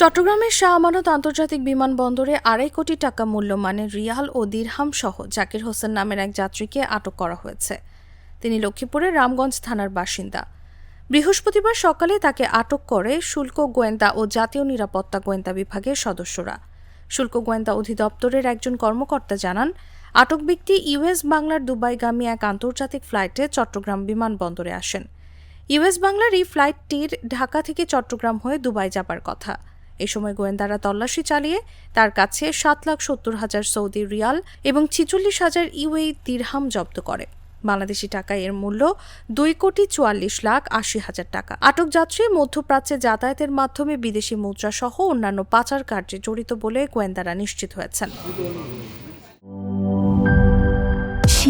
চট্টগ্রামের শাহ আমানত আন্তর্জাতিক বিমানবন্দরে আড়াই কোটি টাকা মূল্যমানের রিয়াল ও দিরহাম সহ জাকির হোসেন নামের এক যাত্রীকে আটক করা হয়েছে। তিনি লক্ষ্মীপুরের রামগঞ্জ থানার বাসিন্দা। বৃহস্পতিবার সকালে তাকে আটক করে শুল্ক গোয়েন্দা ও জাতীয় নিরাপত্তা গোয়েন্দা বিভাগের সদস্যরা। শুল্ক গোয়েন্দা অধিদপ্তরের একজন কর্মকর্তা জানান, আটক ব্যক্তি ইউএস বাংলার দুবাইগামী এক আন্তর্জাতিক ফ্লাইটে চট্টগ্রাম বিমানবন্দরে আসেন। ইউএস বাংলার এই ফ্লাইটটির ঢাকা থেকে চট্টগ্রাম হয়ে দুবাই যাবার কথা। এ সময় গোয়েন্দারা তল্লাশি চালিয়ে তার কাছে সাত লাখ সত্তর হাজার সৌদি রিয়াল এবং ছিচল্লিশ হাজার ইউএই দিরহাম জব্দ করে। বাংলাদেশি টাকায় এর মূল্য দুই কোটি চুয়াল্লিশ লাখ আশি হাজার টাকা। আটক যাত্রী, মধ্যপ্রাচ্যে যাতায়াতের মাধ্যমে বিদেশি মুদ্রা সহ অন্যান্য পাচার কার্যে জড়িত বলে গোয়েন্দারা নিশ্চিত হয়েছেন।